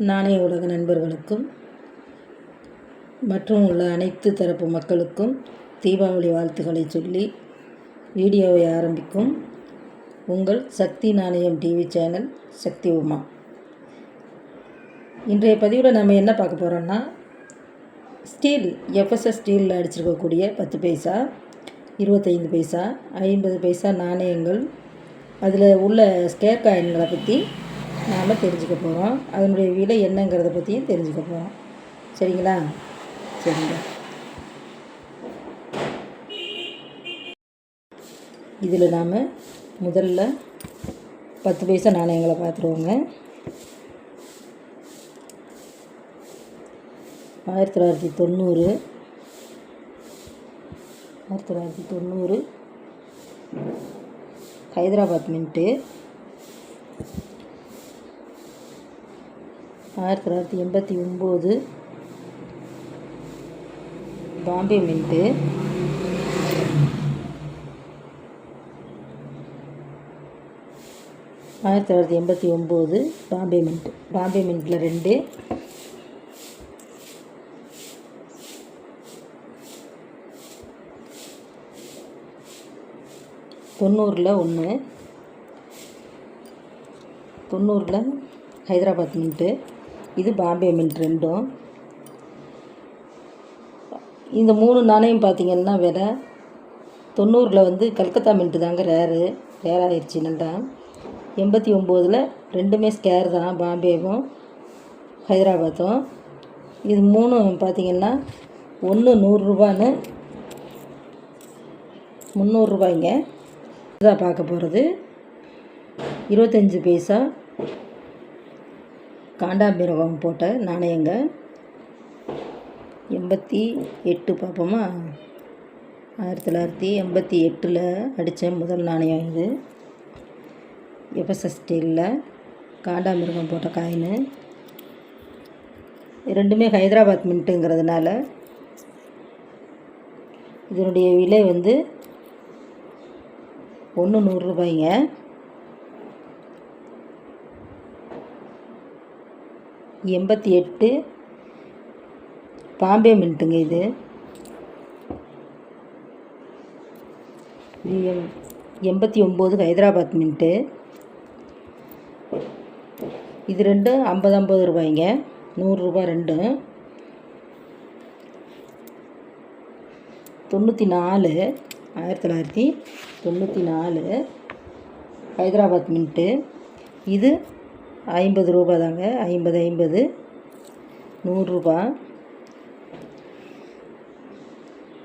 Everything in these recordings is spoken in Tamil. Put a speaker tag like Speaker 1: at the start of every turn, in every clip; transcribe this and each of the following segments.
Speaker 1: நாணய உலக நண்பர்களுக்கும் மற்றும் உள்ள அனைத்து தரப்பு மக்களுக்கும் தீபாவளி வாழ்த்துக்களை சொல்லி வீடியோவை ஆரம்பிக்கும் உங்கள் சக்தி நாணயம் டிவி சேனல் சக்தி உமா. இன்றைய பதிவில் நம்ம என்ன பார்க்க போகிறோம்னா ஸ்டீல் எஃப்எஸ்எஸ் ஸ்டீலில் அடிச்சிருக்கக்கூடிய பத்து பைசா இருபத்தைந்து பைசா ஐம்பது பைசா நாணயங்கள் அதில் உள்ள ஸ்கேர் காயின்களை பற்றி நாம் தெரிஞ்சுக்க போகிறோம் அதனுடைய விலை என்னங்கிறத பற்றியும் தெரிஞ்சுக்க போகிறோம் சரிங்களா? சரிங்க. இதில் நாம் முதல்ல பத்து பைசா நாணயங்களை பார்த்துருவோங்க ஆயிரத்தி தொள்ளாயிரத்தி தொண்ணூறு. ஆயிரத்தி தொள்ளாயிரத்தி தொண்ணூறு. ஹைதராபாத் மின்ட்டு. ஆயிரத்தி தொள்ளாயிரத்தி எண்பத்தி ஒம்பது பாம்பே மின்ட்டு. ஆயிரத்தி தொள்ளாயிரத்தி எண்பத்தி ஒம்பது பாம்பே மின்ட் பாம்பே மின்ட்டில் ரெண்டு. தொண்ணூறில் ஒன்று தொண்ணூறில் ஹைதராபாத் மின்ட்டு. இது பாம்பே மின்ட் ரெண்டும். இந்த மூணு நாணயம் பார்த்திங்கன்னா விலை தொண்ணூறில் வந்து கல்கத்தா மின்ட்டு தாங்க ரேரு. ரேர் நல்லா எண்பத்தி ஒம்போதில் ரெண்டுமே ஸ்கேர் தான் பாம்பேவும் ஹைதராபாத்தும். இது மூணும் பார்த்திங்கன்னா ஒன்று நூறுரூபான்னு முந்நூறுரூபாய்ங்க இதாக பார்க்க போகிறது இருபத்தஞ்சி பைசா. காண்டாமிருகம் போட்ட நாணயங்க. எண்பத்தி எட்டு பார்ப்போமா? ஆயிரத்தி தொள்ளாயிரத்தி எண்பத்தி எட்டில் அடித்த முதல் நாணயம் இது. எஃப்எஸ்எஸ் ஸ்டீலில் காண்டாமிருகம் போட்ட காயின். ரெண்டுமே ஹைதராபாத் மின்ட்டுங்கிறதுனால இதனுடைய விலை வந்து ஒன்று நூறுரூபாய்ங்க எண்பத்தி எட்டு. பாம்பே மின்ட்டுங்க இது. எண்பத்தி ஒம்பது ஹைதராபாத் மின்ட்டு. இது ரெண்டும் ஐம்பது ஐம்பது ரூபாய்ங்க. நூறுரூபா ரெண்டும் தொண்ணூற்றி நாலு ஆயிரத்தி தொள்ளாயிரத்தி தொண்ணூற்றி நாலு ஹைதராபாத் மின்ட்டு. இது ஐம்பது ரூபா தாங்க. ஐம்பது ஐம்பது. நூறுரூபா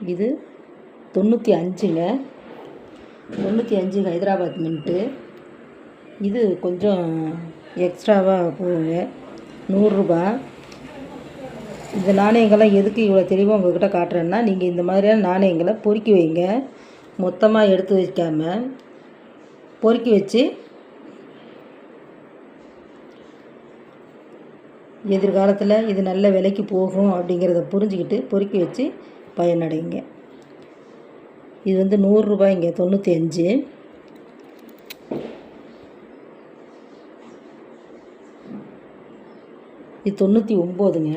Speaker 1: இது தொண்ணூற்றி அஞ்சுங்க. தொண்ணூற்றி அஞ்சு ஹைதராபாத் மின்ட்டு. இது கொஞ்சம் எக்ஸ்ட்ராவாக போகுங்க. நூறுரூபா இந்த நாணயங்கள்லாம் எதுக்கு இவ்வளோ தெளிவாக உங்கள்கிட்ட காட்டுறேன்னா நீங்கள் இந்த மாதிரியான நாணயங்களை பொறுக்கி வைங்க. மொத்தமாக எடுத்து வைக்காமல் பொறுக்கி வச்சு எதிர்காலத்தில் இது நல்ல விலைக்கு போகும் அப்படிங்கிறத புரிஞ்சுக்கிட்டு பொறுக்கி வச்சு பயனடைங்க. இது வந்து நூறுரூபாய்ங்க தொண்ணூற்றி அஞ்சு இது தொண்ணூற்றி ஒம்போதுங்க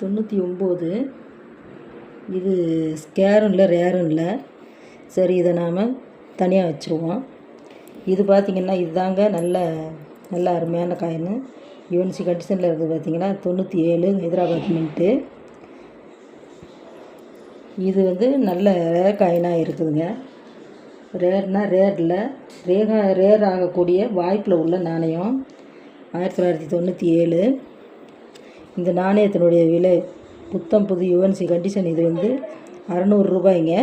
Speaker 1: தொண்ணூற்றி ஒம்பது இது ஸ்கேரும் இல்லை ரேரும் இல்லை. சரி இதை நாம் தனியாக வச்சுருவோம். இது பார்த்திங்கன்னா இதுதாங்க நல்ல நல்ல அருமையான காயின் யூஎன்சி கண்டிஷனில் இருக்குது பார்த்திங்கன்னா தொண்ணூற்றி ஏழு ஹைதராபாத் மின்ட்டு இது வந்து நல்ல ரேர் காயினாக இருக்குதுங்க. ரேர்னால் ரேரில் ரேகா ரேர் ஆகக்கூடிய வாய்ப்பில் உள்ள நாணயம். ஆயிரத்தி தொள்ளாயிரத்தி தொண்ணூற்றி ஏழு இந்த நாணயத்தினுடைய விலை புத்தம் புது யுஎன்சி கண்டிஷன் இது வந்து அறநூறு ரூபாய்ங்க.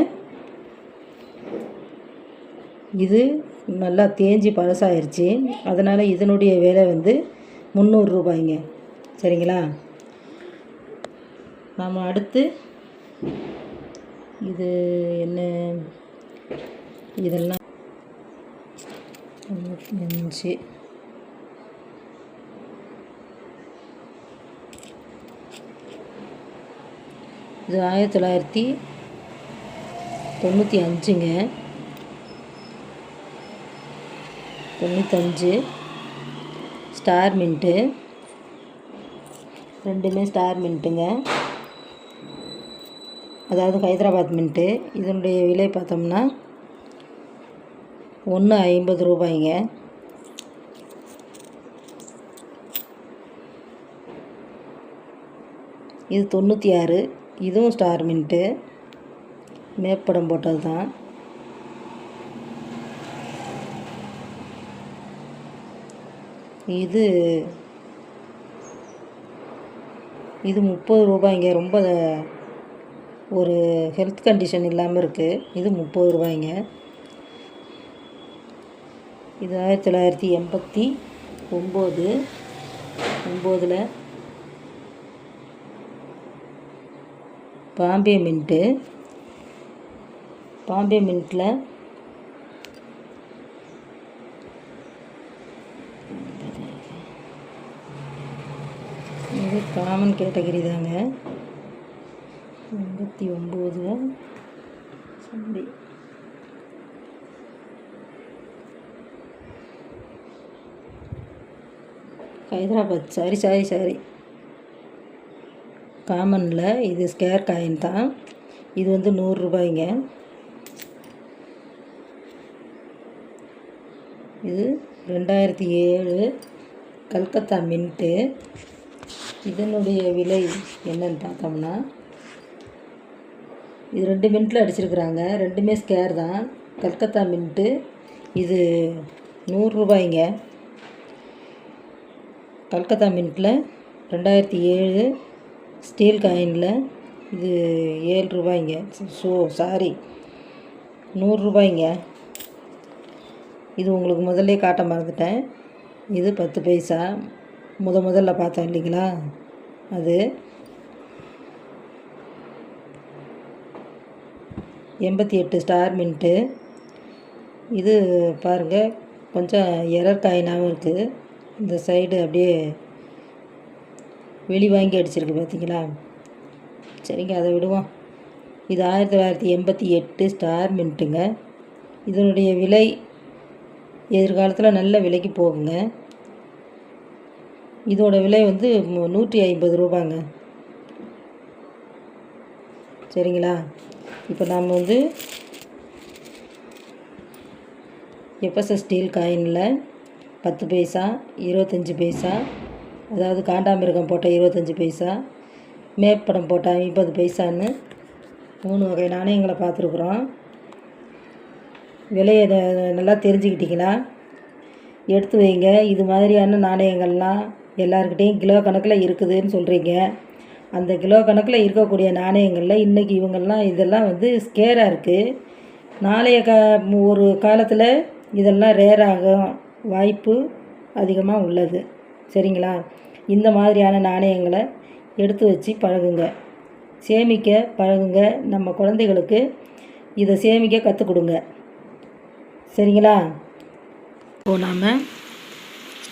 Speaker 1: இது நல்லா தேஞ்சி பழசாயிருச்சு. அதனால் இதனுடைய விலை வந்து முந்நூறு ரூபாய்ங்க. சரிங்களா? நாம் அடுத்து இது என்ன? இதெல்லாம் அஞ்சு இது ஆயிரத்தி தொள்ளாயிரத்தி தொண்ணூற்றி அஞ்சுங்க. தொண்ணூத்தஞ்சு. ஸ்டார் மின்ட்டு ரெண்டுமே ஸ்டார் மின்ட்டுங்க அதாவது ஹைதராபாத் மின்ட்டு இதனுடைய விலை பார்த்தோம்னா ஒன்று ஐம்பது ரூபாய்ங்க. இது தொண்ணூற்றி ஆறு. இதுவும் ஸ்டார் மின்ட்டு மேப்படம் போட்டது தான் இது இது முப்பது ரூபாய்ங்க ரொம்ப ஒரு ஹெல்த் கண்டிஷன் இல்லாமல் இருக்குது இது முப்பது ரூபாய்ங்க இது ஆயிரத்தி தொள்ளாயிரத்தி எண்பத்தி ஒம்பது ஒம்போதில் பாம்பே மின்ட்டு பாம்பே மின்ட்டில் இது காமன் கேட்டகரி தாங்க. எண்பத்தி ஒம்பது. சரி. ஹைதராபாத். Sorry sorry sorry. காமனில் இது ஸ்கேர் காயின் தான். இது வந்து நூறுரூபாய்ங்க இது ரெண்டாயிரத்தி ஏழு கல்கத்தா மின்ட்டு. இதனுடைய விலை என்னன்னு பார்த்தோம்னா இது ரெண்டு மின்ட்டில் அடிச்சிருக்கிறாங்க. ரெண்டுமே ஸ்கேர் தான். கல்கத்தா மின்ட்டு இது நூறுரூபாய்ங்க கல்கத்தா மின்ட்டில் ரெண்டாயிரத்தி ஏழு ஸ்டீல் காயினில் இது ஏழு ரூபாய்ங்க. ஸோ சாரி நூறுரூபாய்ங்க இது உங்களுக்கு முதல்ல காட்ட மறந்துட்டேன். இது பத்து பைசா. முத முதல்ல பார்த்தோம் இல்லைங்களா? அது எண்பத்தி எட்டு ஸ்டார் மின்ட்டு இது பாருங்கள் கொஞ்சம் எரர் காயினாகவும் இருக்குது இந்த சைடு அப்படியே வெளி வாங்கி அடிச்சிருக்கு பார்த்தீங்களா சரிங்க அதை விடுவோம். இது ஆயிரத்தி தொள்ளாயிரத்தி எண்பத்தி எட்டு ஸ்டார் மின்ட்டுங்க இதனுடைய விலை எதிர்காலத்தில் நல்ல விலைக்கு போகுங்க. இதோட விலை வந்து நூற்றி ஐம்பது ரூபாங்க. சரிங்களா? இப்போ நாம் வந்து எஃப்எஸ்எஸ் ஸ்டீல் காயினில் பத்து பைசா இருபத்தஞ்சி பைசா அதாவது காண்டாமிருகம் போட்ட இருபத்தஞ்சி பைசா மேப்படம் போட்ட ஐம்பது பைசான்னு மூணு வகை நாணயங்களை பார்த்துருக்குறோம். விலையை நல்லா தெரிஞ்சுக்கிட்டிங்களா? எடுத்து வைங்க. இது மாதிரியான நாணயங்கள்லாம் எல்லாருக்கிட்டேயும் கிலோ கணக்கில் இருக்குதுன்னு சொல்கிறீங்க அந்த கிலோ கணக்கில் இருக்கக்கூடிய நாணயங்களில் இன்றைக்கி இவங்கெல்லாம் இதெல்லாம் வந்து ஸ்கேராக இருக்குது நாளைய கா ஒரு காலத்தில் இதெல்லாம் ரேர் ஆகும் வாய்ப்பு அதிகமாக உள்ளது. சரிங்களா? இந்த மாதிரியான நாணயங்களை எடுத்து வச்சு பழகுங்க. சேமிக்க பழகுங்க. நம்ம குழந்தைகளுக்கு இதை சேமிக்க கற்றுக் கொடுங்க. சரிங்களா? இப்போ நாம்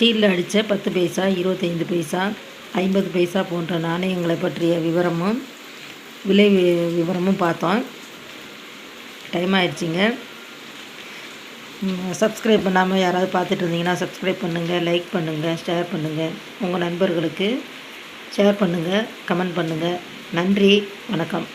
Speaker 1: ஸ்டீலில் அடித்த பத்து பைசா இருபத்தைந்து பைசா ஐம்பது பைசா போன்ற நாணயங்களை பற்றிய விவரமும் விலை விவரமும் பார்த்தோம். டைம் ஆயிடுச்சிங்க. சப்ஸ்கிரைப் பண்ணாமல் யாராவது பார்த்துட்டு இருந்தீங்கன்னா சப்ஸ்கிரைப் பண்ணுங்கள் லைக் பண்ணுங்கள் ஷேர் பண்ணுங்கள் உங்கள் நண்பர்களுக்கு ஷேர் பண்ணுங்கள் கமெண்ட் பண்ணுங்கள் நன்றி வணக்கம்.